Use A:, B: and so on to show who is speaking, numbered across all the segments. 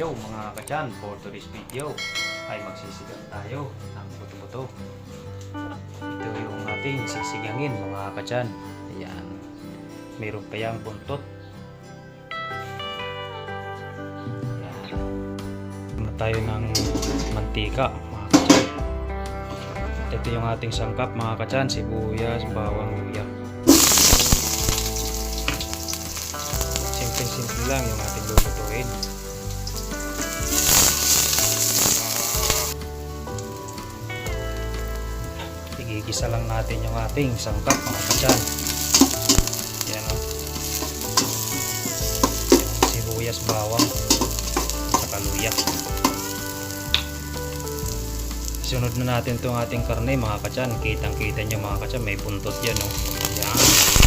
A: Yo mga kachan, for today's video ay magsisigang tayo ng buto-buto. Ito yung ating sisigangin mga kachan. Ayan. Meron pa yung buntot. Ayan. Muna tayo ng mantika mga kachan. Ito yung ating sangkap mga kachan, sibuyas, bawang, luya. Simple-simple lang yung ating lulutuin. Igigisa lang natin yung ating sangkap mga kachan. Yan o. Yung sibuyas, bawang, saka luya. Sunod na natin itong ating karne mga kachan. Kitang kita nyo mga kachan, may puntot yan o. Yan.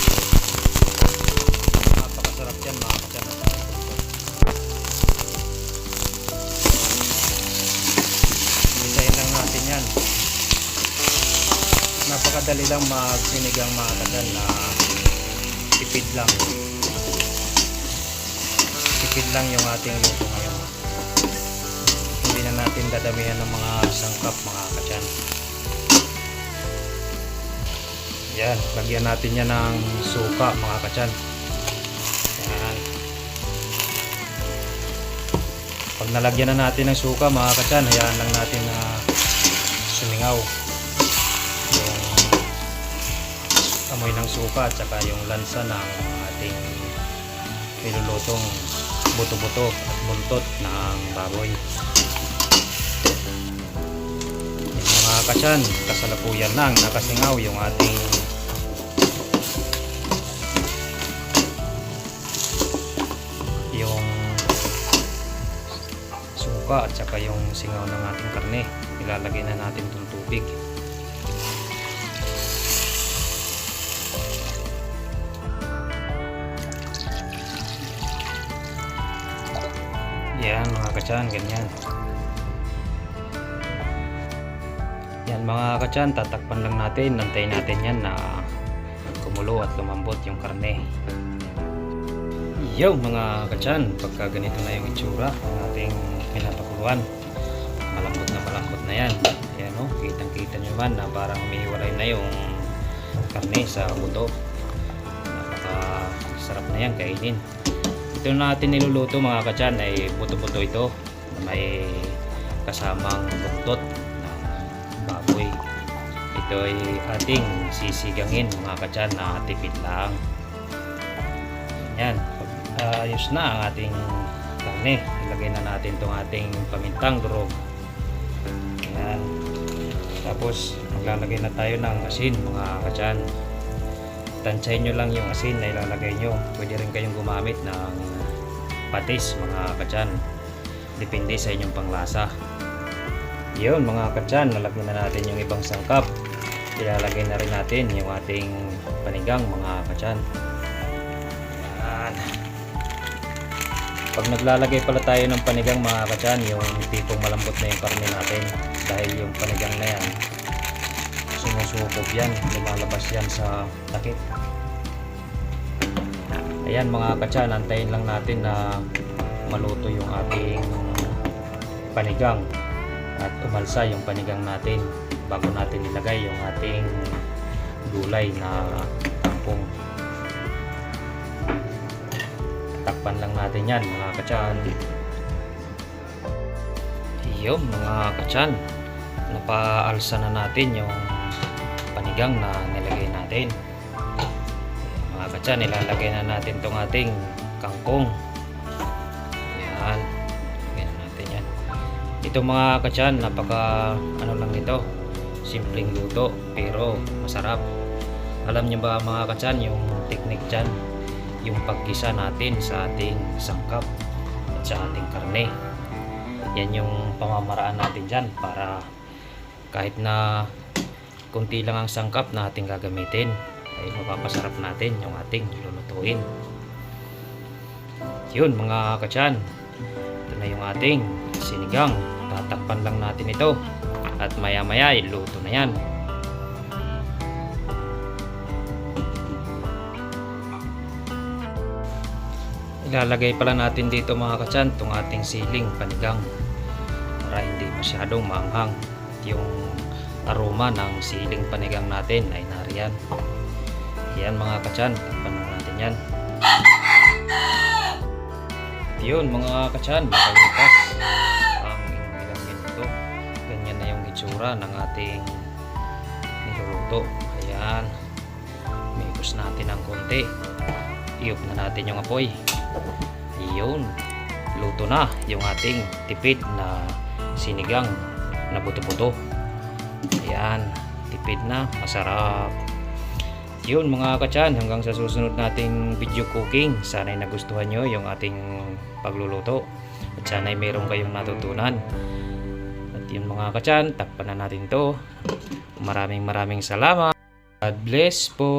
A: Napakadali lang magsinigang mga kachan na tipid lang. Tipid lang yung ating luto ngayon. Hindi na natin dadamihan ng mga sangkap mga kachan. Yan lagyan natin yan ng suka mga kachan. Yan. Pag nalagyan na natin ng suka mga kachan hayaan lang natin na sumingaw amoy ng suka at saka yung lansa ng ating nilulutong buto-buto at buntot ng baboy. Yung mga kasyan, kasalukuyan lang nakasingaw yung ating yung suka at saka yung singaw ng ating karne. Ilalagay na natin itong tubig. Yan mga kachan, ganyan. Yan mga kachan, tatakpan lang natin, nantayin natin yan na kumulo at lumambot yung karne. Yo mga kachan, pagka ganito na yung itsura ng ating pinapakuluan, malambot na malambot na yan. Yan o, kitang kita nyo man na parang umihiwalay na yung karne sa buto. Napaka sarap na yan kainin. Ito na natin niluluto mga kachan ay buto-buto ito na may kasamang buntot na baboy. Ito ay ating sisigangin mga kachan na tipid lang. Yan. Ayos na ang ating karne, ilagay na natin itong ating pamintang durog. Yan. Tapos maglalagay na tayo ng asin mga kachan tansyahin nyo lang yung asin na ilalagay nyo. Pwede rin kayong gumamit ng patis mga kachan. Depende sa inyong panglasa. Yun mga kachan, lalagyan na natin yung ibang sangkap. Ilalagay na rin natin yung ating panigang mga kachan. Yan. Pag naglalagay pala tayo ng panigang mga kachan, yung tipong malambot na yung karne natin. Dahil yung panigang na yan, sumusukob yan, lumalabas yan sa takip. Ayan mga katsan, antayin lang natin na maluto yung ating panigang at umalsa yung panigang natin bago natin ilagay yung ating gulay na tangkong. Takpan lang natin yan mga katsan. Yun mga katsan, napaalsa na natin yung panigang na nilagay natin. Mga katsa, nilalagay na natin tong ating kangkong. Yan. Lagyan na natin yan. Ito mga katsa, napaka ano lang ito. Simpleng luto pero masarap. Alam niyo ba mga katsa, yung technique dyan, yung paggisa natin sa ating sangkap at sa ating karne. Yan yung pamamaraan natin dyan para kahit na kunti lang ang sangkap na ating gagamitin ay mapapasarap natin yung ating lulutuin. Yun mga kachan. Ito na yung ating sinigang. Tatakpan lang natin ito. At maya maya iluto na yan. Ilalagay pala natin dito mga kachan itong ating siling panigang para hindi masyadong maanghang. Yung aroma ng siling panigang natin ay nariyan. Yan mga kachan, na natin yan. Yun mga kachan, makalipas ang ilang minuto. Ganyan na yung itsura ng ating niluluto. Ayan. Mipos natin ng konti. Iyop na natin yung apoy. Ayun. Luto na yung ating tipid na sinigang na buto-buto. Ayan. Tipid na. Masarap. Yun mga kachan, hanggang sa susunod nating video cooking. Sana'y nagustuhan nyo yung ating pagluluto. At sana'y meron kayong natutunan. At yun mga kachan, takpan na natin to. Maraming maraming salamat. God bless po.